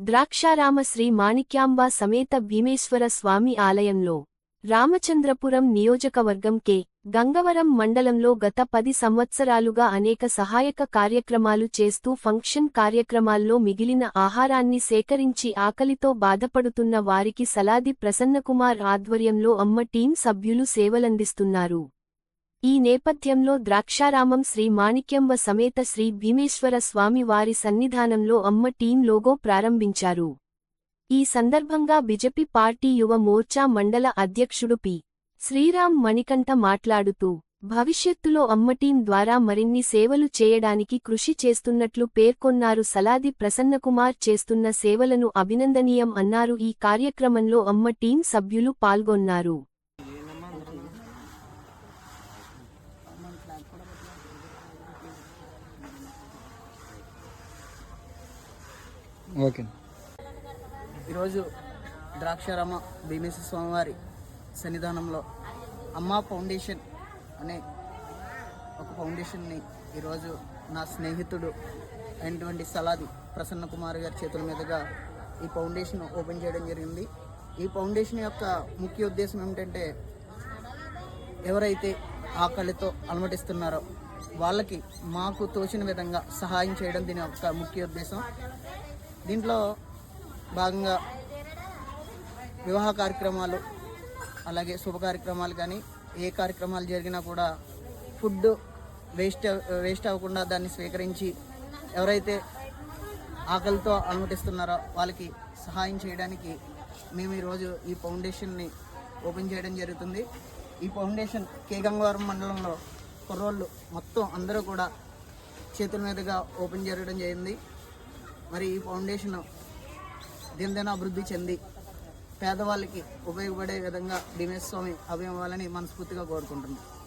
ద్రాక్షారామ శ్రీ మాణిక్యాంబ సమేత భీమేశ్వర స్వామి ఆలయంలో రామచంద్రపురం నియోజకవర్గం కె. గంగవరం మండలంలో గత పది సంవత్సరాలుగా అనేక సహాయక కార్యక్రమాలు చేస్తూ ఫంక్షన్ కార్యక్రమాల్లో మిగిలిన ఆహారాన్ని సేకరించి ఆకలితో బాధపడుతున్న వారికి సలాది ప్రసన్నకుమార్ ఆధ్వర్యంలో అమ్మ టీం సభ్యులు సేవలందిస్తున్నారు. ఈ నేపథ్యంలో ద్రాక్షారామం శ్రీ మాణిక్యంబ సమేత శ్రీ భీమేశ్వర స్వామి వారి సన్నిధానంలో అమ్మ టీం లోగో ప్రారంభించారు. ఈ సందర్భంగా బిజెపి పార్టీ యువ మోర్చా మండల అధ్యక్షుడు పి. శ్రీరామ్ మణికంఠ మాట్లాడుతూ భవిష్యత్తులో అమ్మ టీం ద్వారా మరిన్ని సేవలు చేయడానికి కృషి చేస్తున్నట్లు పేర్కొన్నారు. సలాది ప్రసన్నకుమార్ చేస్తున్న సేవలను అభినందనీయం అన్నారు. ఈ కార్యక్రమంలో అమ్మ టీం సభ్యులు పాల్గొన్నారు. ఓకే. ఈరోజు ద్రాక్షారామ భీమేశ్వర స్వామివారి సన్నిధానంలో అమ్మా ఫౌండేషన్ అనే ఒక ఫౌండేషన్ని ఈరోజు నా స్నేహితుడు అయినటువంటి సలాది ప్రసన్న కుమార్ గారి చేతుల మీదుగా ఈ ఫౌండేషన్ ఓపెన్ చేయడం జరిగింది. ఈ ఫౌండేషన్ యొక్క ముఖ్య ఉద్దేశం ఏమిటంటే ఎవరైతే ఆకలితో అలమటిస్తున్నారో. వాళ్ళకి మాకు తోచిన విధంగా సహాయం చేయడం దీని యొక్క ముఖ్య ఉద్దేశం. దీంట్లో భాగంగా వివాహ కార్యక్రమాలు అలాగే శుభ కార్యక్రమాలు కానీ ఏ కార్యక్రమాలు జరిగినా కూడా ఫుడ్ వేస్ట్ వేస్ట్ అవ్వకుండా దాన్ని స్వీకరించి ఎవరైతే ఆకలితో అనుమతిస్తున్నారో వాళ్ళకి సహాయం చేయడానికి మేము ఈరోజు ఈ ఫౌండేషన్ని ఓపెన్ చేయడం జరుగుతుంది. ఈ ఫౌండేషన్ కే గంగవరం మండలంలో కుర్రోళ్ళు మొత్తం అందరూ కూడా చేతుల మీదుగా ఓపెన్ జరగడం జరిగింది. మరి ఈ ఫౌండేషన్ దినదిన అభివృద్ధి చెంది పేదవాళ్ళకి ఉపయోగపడే విధంగా భీమేశ్వర స్వామి మనస్ఫూర్తిగా కోరుకుంటున్నాను